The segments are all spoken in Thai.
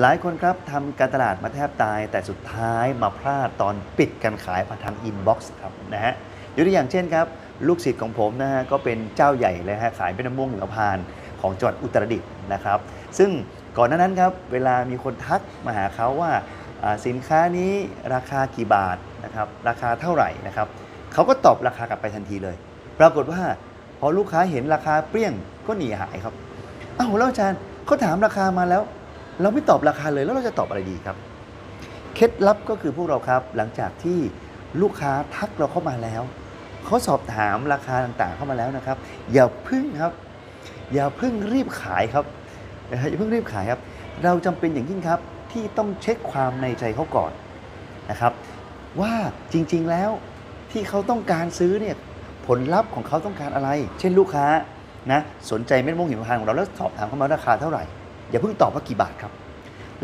หลายคนครับทำการตลาดมาแทบตาย แต่สุดท้ายมาพลาดตอนปิดการขายผ่านทางอินบ็อกซ์ครับนะฮะยกตัวอย่างเช่นครับลูกศิษย์ของผมนะฮะก็เป็นเจ้าใหญ่เลยฮะขายเป็นมะม่วงเหิมพานของจังหวัดอุตรดิตถ์นะครับ ซึ่งก่อนหน้านั้นครับเวลามีคนทักมาหาเขาว่าอ่าสินค้านี้ราคากี่บาทนะครับราคาเท่าไหร่นะครับเขาก็ตอบราคากลับไปทันทีเลย ปรากฏว่าพอลูกค้าเห็นราคาเปรี้ยงก็หนีหายครับอ้าวแล้วอาจารย์เขาถามราคามาแล้ว เราไม่ตอบราคาเลยแล้วเราจะตอบอะไรดีครับ เคล็ดลับก็คือพวกเราครับ หลังจากที่ลูกค้าทักเราเข้ามาแล้วเขาสอบถามราคาต่างๆเข้ามาแล้วนะครับ อย่าพึ่งครับ อย่าพึ่งรีบขายครับอย่าพิ่งรีบขายครับ เราจำเป็นอย่างยิ่งครับที่ต้องเช็คความในใจเขาก่อนนะครับ ว่าจริงๆแล้วที่เขาต้องการซื้อเนี่ยผลลัพธ์ของเขาต้องการอะไร เช่นลูกค้านะสนใจเม็ดมะม่วงหิมพานต์ของเราแล้วสอบถามเขามาราคาเท่าไหร่ อย่าเพิ่งตอบว่ากี่บาทครับ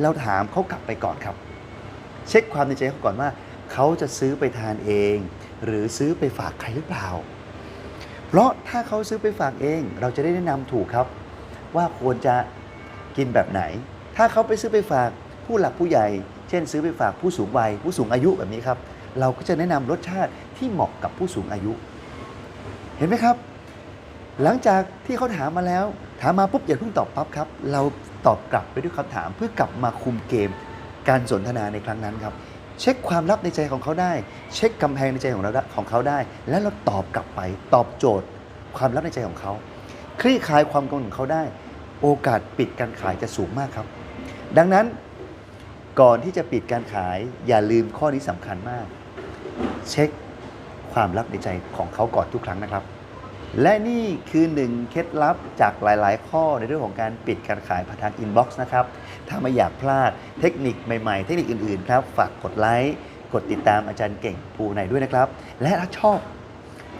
เราถามเขากลับไปก่อนครับ เช็คความในใจเขาก่อนว่า เขาจะซื้อไปทานเอง หรือซื้อไปฝากใครหรือเปล่า เพราะถ้าเขาซื้อไปฝากเอง เราจะได้แนะนำถูกครับ ว่าควรจะกินแบบไหน ถ้าเขาไปซื้อไปฝากผู้หลักผู้ใหญ่ เช่น ซื้อไปฝากผู้สูงวัย ผู้สูงอายุแบบนี้ครับ เราก็จะแนะนำรสชาติที่เหมาะกับผู้สูงอายุ เห็นไหมครับ หลังจากที่เขาถามมาแล้ว ถามมาปุ๊บอย่าเพิ่งตอบปั๊บครับ เราตอบกลับไปด้วยคำถามเพื่อกลับมาคุมเกม การสนทนาในครั้งนั้นครับ เช็คความลับในใจของเขาได้ เช็คกำแพงในใจของเราของเขาได้ แล้วเราตอบกลับไปตอบโจทย์ ความลับในใจของเขา คลี่คลายความกังวลของเขาได้ โอกาสปิดการขายจะสูงมากครับ ดังนั้นก่อนที่จะปิดการขายอย่าลืมข้อนี้สำคัญมาก เช็คความลับในใจของเขาก่อนทุกครั้งนะครับ และนี่คือหนึ่งเคล็ดลับจากหลาย ๆ ข้อในเรื่องของการปิดการขายผ่านทางอินบ็อกซ์นะครับ ถ้าไม่อยากพลาดเทคนิคใหม่ ๆ เทคนิคอื่น ๆ ครับ ฝากกดไลค์ กดติดตามอาจารย์เก่งภูในด้วยนะครับ และถ้าชอบ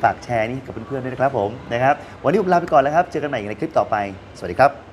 ฝากแชร์นี่กับเพื่อน ๆ ด้วยนะครับผมนะครับ วันนี้ผมลาไปก่อนแล้วครับ เจอกันใหม่ในคลิปต่อไป สวัสดีครับ